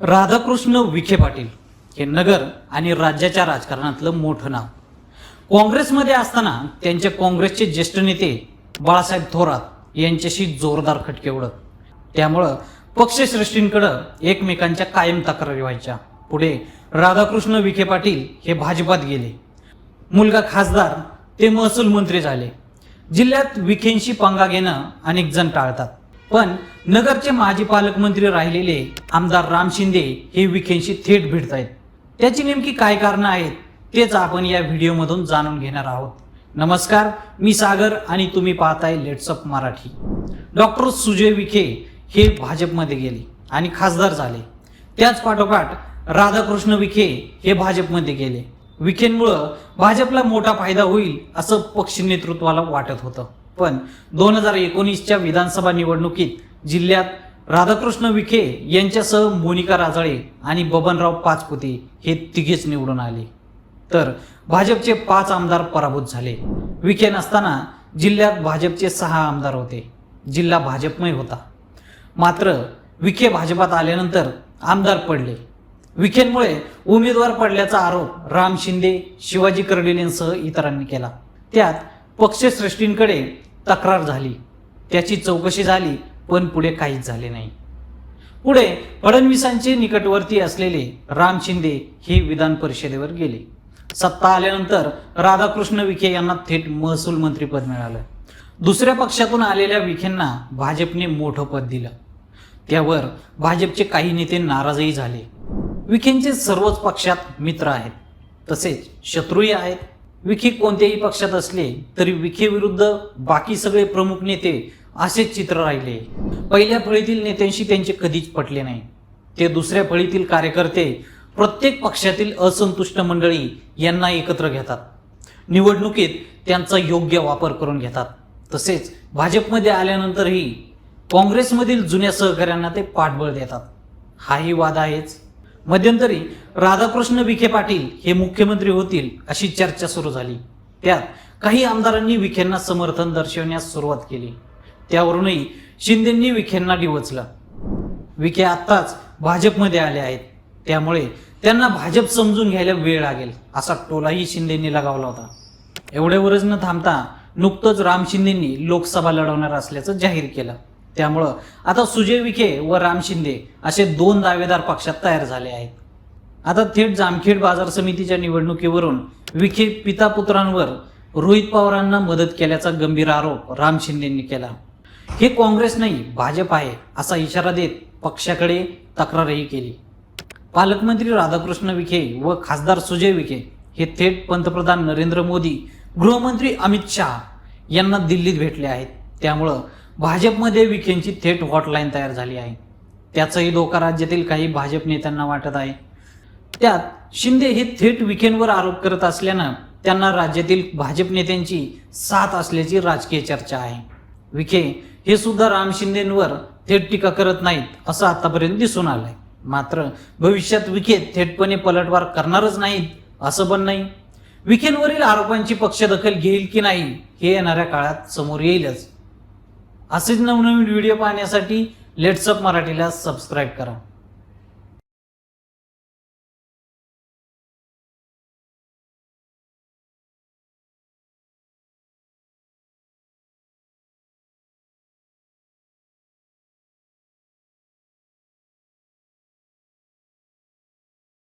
राधाकृष्ण विखे पाटील हे नगर आणि राज्याच्या राजकारणातलं मोठं नाव. काँग्रेसमध्ये असताना त्यांचे काँग्रेसचे ज्येष्ठ नेते बाळासाहेब थोरात यांच्याशी जोरदार खटके उडत. त्यामुळं पक्षश्रेष्ठींकडं एकमेकांच्या कायम तक्रारी व्हायच्या. पुढे राधाकृष्ण विखे पाटील हे भाजपात गेले. मुलगा खासदार ते महसूल मंत्री झाले. जिल्ह्यात विखेंशी पंगा घेणं अनेक जण टाळतात. पण नगरचे माजी पालकमंत्री राहिलेले आमदार राम शिंदे हे विखेंशी थेट भिडतायत. त्याची नेमकी काय कारणं आहेत तेच आपण या व्हिडिओमधून जाणून घेणार आहोत. नमस्कार मी सागर आणि तुम्ही पाहताय लेट्सअप मराठी. डॉक्टर सुजय विखे हे भाजपमध्ये गेले आणि खासदार झाले. त्याच पाठोपाठ राधाकृष्ण विखे हे भाजपमध्ये गेले. विखेंमुळं भाजपला मोठा फायदा होईल असं पक्ष नेतृत्वाला वाटत होतं. पण दोन हजार एकोणीसच्या विधानसभा निवडणुकीत जिल्ह्यात राधाकृष्ण विखे यांच्यासह मोनिका राजळे आणि बबनराव पाचपुते हे तिघेच निवडून आले. तर भाजपचे पाच आमदार पराभूत झाले. विखे नसताना जिल्ह्यात भाजपचे सहा आमदार होते. जिल्हा भाजपमय होता. मात्र विखे भाजपात आल्यानंतर आमदार पडले. विखेंमुळे उमेदवार पडल्याचा आरोप राम शिंदे शिवाजी कर्डिलेंसह इतरांनी केला. त्यात पक्षश्रेष्ठींकडे तक्रार झाली. त्याची चौकशी झाली पण पुढे काहीच झाले नाही. पुढे फडणवीसांचे निकटवर्ती असलेले राम शिंदे हे विधान परिषदेवर गेले. सत्ता आल्यानंतर राधाकृष्ण विखे यांना थेट महसूल मंत्रीपद मिळालं. दुसऱ्या पक्षातून आलेल्या विखेंना भाजपने मोठं पद दिलं. त्यावर भाजपचे काही नेते नाराजही झाले. विखेंचे सर्वच पक्षात मित्र आहेत. तसेच शत्रूही आहेत. विखे कोणत्याही पक्षात असले तरी विखे विरुद्ध बाकी सगळे प्रमुख नेते असेच चित्र राहिले. पहिल्या फळीतील नेत्यांशी त्यांचे कधीच पटले नाही. ते दुसऱ्या फळीतील कार्यकर्ते प्रत्येक पक्षातील असंतुष्ट मंडळी यांना एकत्र घेतात. निवडणुकीत त्यांचा योग्य वापर करून घेतात. तसेच भाजपमध्ये आल्यानंतरही काँग्रेसमधील जुन्या सहकाऱ्यांना ते पाठबळ देतात. हाही वाद आहेच. मध्यंतरी राधाकृष्ण विखे पाटील हे मुख्यमंत्री होतील अशी चर्चा सुरू झाली. त्यात काही आमदारांनी विखेंना समर्थन दर्शवण्यास सुरुवात केली. त्यावरूनही शिंदेंनी विखेंना डिवचलं. विखे आत्ताच भाजपमध्ये आले आहेत. त्यामुळे त्यांना भाजप समजून घ्यायला वेळ लागेल असा टोलाही शिंदेंनी लगावला होता. एवढ्यावरच न थांबता नुकतंच राम शिंदेंनी लोकसभा लढवणार असल्याचं जाहीर केलं. त्यामुळं आता सुजय विखे व राम शिंदे असे दोन दावेदार पक्षात तयार झाले आहेत. आता थेट जामखेड बाजार समितीच्या निवडणुकीवरून विखे पिता पुत्रांवर रोहित पवारांना मदत केल्याचा गंभीर आरोप राम शिंदेंनी केला. हे काँग्रेस नाही भाजप आहे असा इशारा देत पक्षाकडे तक्रारही केली. पालकमंत्री राधाकृष्ण विखे व खासदार सुजय विखे हे थेट पंतप्रधान नरेंद्र मोदी गृहमंत्री अमित शहा यांना दिल्लीत भेटले आहेत. त्यामुळं भाजपमध्ये विखेंची थेट हॉटलाईन तयार झाली आहे. त्याचाही धोका राज्यातील काही भाजप नेत्यांना वाटत आहे. त्यात शिंदे हे थेट विखेंवर आरोप करत असल्यानं त्यांना राज्यातील भाजप नेत्यांची साथ असल्याची राजकीय चर्चा आहे. विखे हे सुद्धा राम शिंदेंवर थेट टीका करत नाहीत असं आतापर्यंत दिसून आलंय. मात्र भविष्यात विखे थेटपणे पलटवार करणारच नाहीत असं पण नाही. विखेंवरील आरोपांची पक्षदखल घेईल की नाही हे येणाऱ्या काळात समोर येईलच. असेच नवनवीन व्हिडिओ पाहण्यासाठी लेट्सअप मराठीला सबस्क्राईब करा.